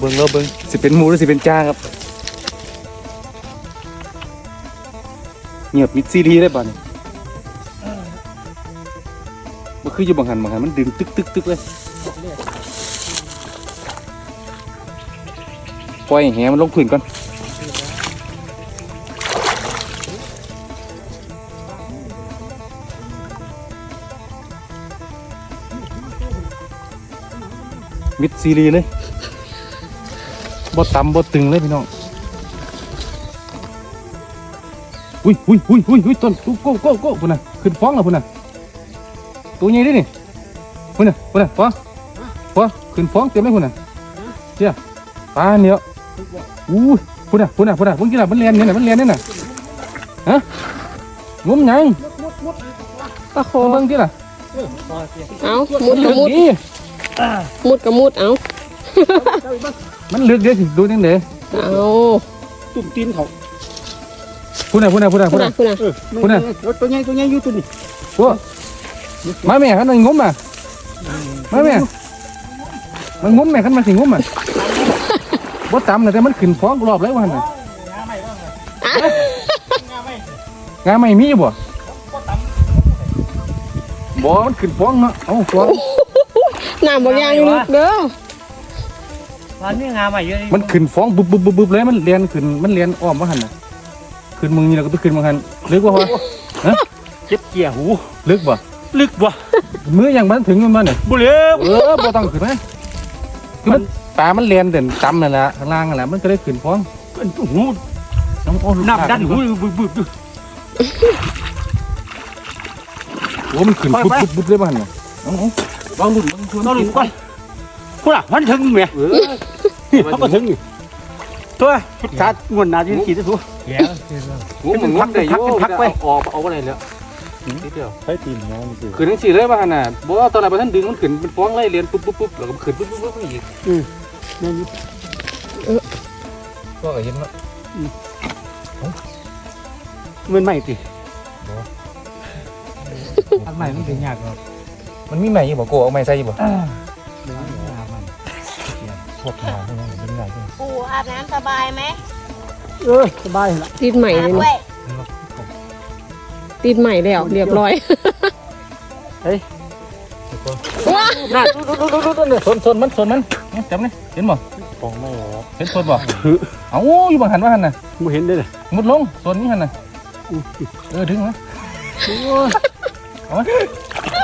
เบิ่งเราเบิ่งสิเป็นหมูหรือสิเป็นจ้าครับเงียบมิดซีรีได้ป่ะเนี่ยมันคืออยู่บางหันบางหันมันดึงตึกตึกตึกเลยปล่อยให้แหมันลงพื้นก่อนมิดซีรีเลย บ่ต่ำบ่ตึงเลยพี่น้องอุ้ยอุ้ยอุ้ยอุ้ยอุ้ยต้นโก้โก้โก้โก้พุ่นน่ะขึ้นฟ้องแล้วพุ่นน่ะตัวใหญ่ดินี่พุ่นน่ะพุ่นน่ะฟ้องฟ้องขึ้นฟ้องเต็มเลยพุ่นน่ะเจ้าปลาเหนียวอู้ยพุ่นน่ะพุ่นน่ะพุ่นน่ะเพิ่งกินน่ะมันเลียนเนี่ยน่ะมันเลียนเนี่ยน่ะฮะงมหยังปลาโคมาเบิ่งที่ล่ะเอามุดกับมุดดีมุดกับมุดเอา มันลึกเด้อสิดูจังได๋เอาตุ่มตีนเขาพุ่นน่ะพุ่นน่ะพุ่นน่ะคุพุ่ณนน่ะน่ะคุณน่ะเออคุณน่ะตัวใหญ่ตัวใหญ่อยู่ตัวนี้พวกมาแม่ขันมันงมอะมาแม่มันงมแม่ขันมันสิงมอะบ่ตำนะแต่มันขึ้นฟ้องรอบเลยว่าหั่นน่ะงาไม่มีบ่บ่มันขึ้นฟ้องเนาะเอ้าฟ้องน้ำบางอย่างลึกเด้อ วันนี้งาใหม่เยอะมันขึ้นฟ้องบึบบึบบึบบึบเลยมันเรียนขึ้นมันเรียนอ้อมว่าหั่นน่ะขึ้นมึงนี่แล้วก็ไปขึ้นมึงหั่นลึกบ่พอฮะเจ็บเกี่ยหูลึกบ่ลึกว่ะมือยังมันถึงมันบ่เนี่ยบุเรียบเออบ่ต้องขึ้นไหมคือมันปลามันเรียนเด่นต่ำนั่นแหละข้างล่างนั่นแหละมันก็ได้ขึ้นฟ้องหูน้ำโอ้ลูกน้ำดันหูโบึบบึบบึบอ้มันขึ้นไปปุ๊บไปปุ๊บปุ๊บเลยบ้านเนี่ยเอาเอาลองดุนลองชวนนอนหนึ่งก่อน พูดอะมันถึงเมียเออเขาก็ถึงนี่ตัวชุดขาดงวนหนาที่ขี่ได้ถูกโอ้มันงับได้อยู่เป็นพักๆไปออกเอาอะไรแล้วนิดเดียวใช้ตีนน้องสิขึ้นทั้งสี่เลยบ้านน่ะบอกว่าตอนไหนบ้านดึงมันขึ้นเป็นฟ้องไล่เรียนปุ๊บปุ๊บปุ๊บแล้วก็ขึ้นปุ๊บปุ๊บปุ๊บอีกนี่นี่ก็เห็นแล้วมันไม่ติอันใหม่มันเป็นยากครับมันมีใหม่ยี่บ่โกเอาใหม่ใส่ยี่บ่พ วกงานพวกนี้เป็นงานที่ปู่อาบน้ำสบายไหมเออสบายละติดใหม่อาเลยบนะด้วยติดใหม่แล้วเรียบร้อยว้านั่นชนชนมันชนมันเนี่ยจับนี่เห็นบ่ฟองไม่หรอเห็นชนบ่เอ้าอยู่บางหันว่าหันน่ะไม่เห็นได้เลยมุดลงชนนี่หันน่ะเออถึงไหม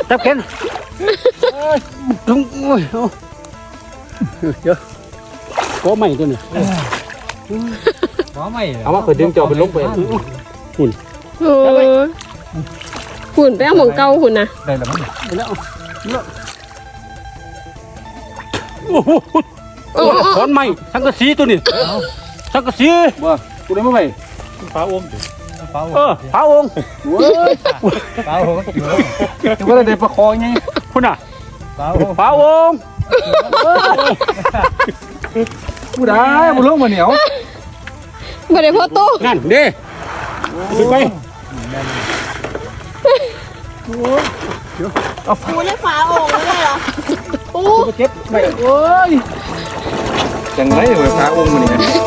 จับแขนถึงโอ้ยเอาเดี๋ยว ก็ใหม่ตัวนี้ฟองไม่เอามาเคยดึงจอเป็นลบไปเออหุ่นไปเอาหมองเก่าหุ่นนะได้แล้วมั้งแล้วโอ้โหขอนใหม่สังกะสีตัวนี้สังกะสีบ่กูได้มาไปฟ้าอ้วมฟ้าอ้วเออพระองค์โว้ยฟ้าอ้วมก็อยู่ถือว่าได้ประคองไงคุณน่ะฟ้าอ้วมพระอง ค์กูได้บุลงมาเหนียวบ่ได้พอตู้นั่นเด้ขึ้นไปปู่ได้ฝาโอ่งเลยเหรอปูเจ็บไปโอ้ยจังไรเลยพระองค์มันนี่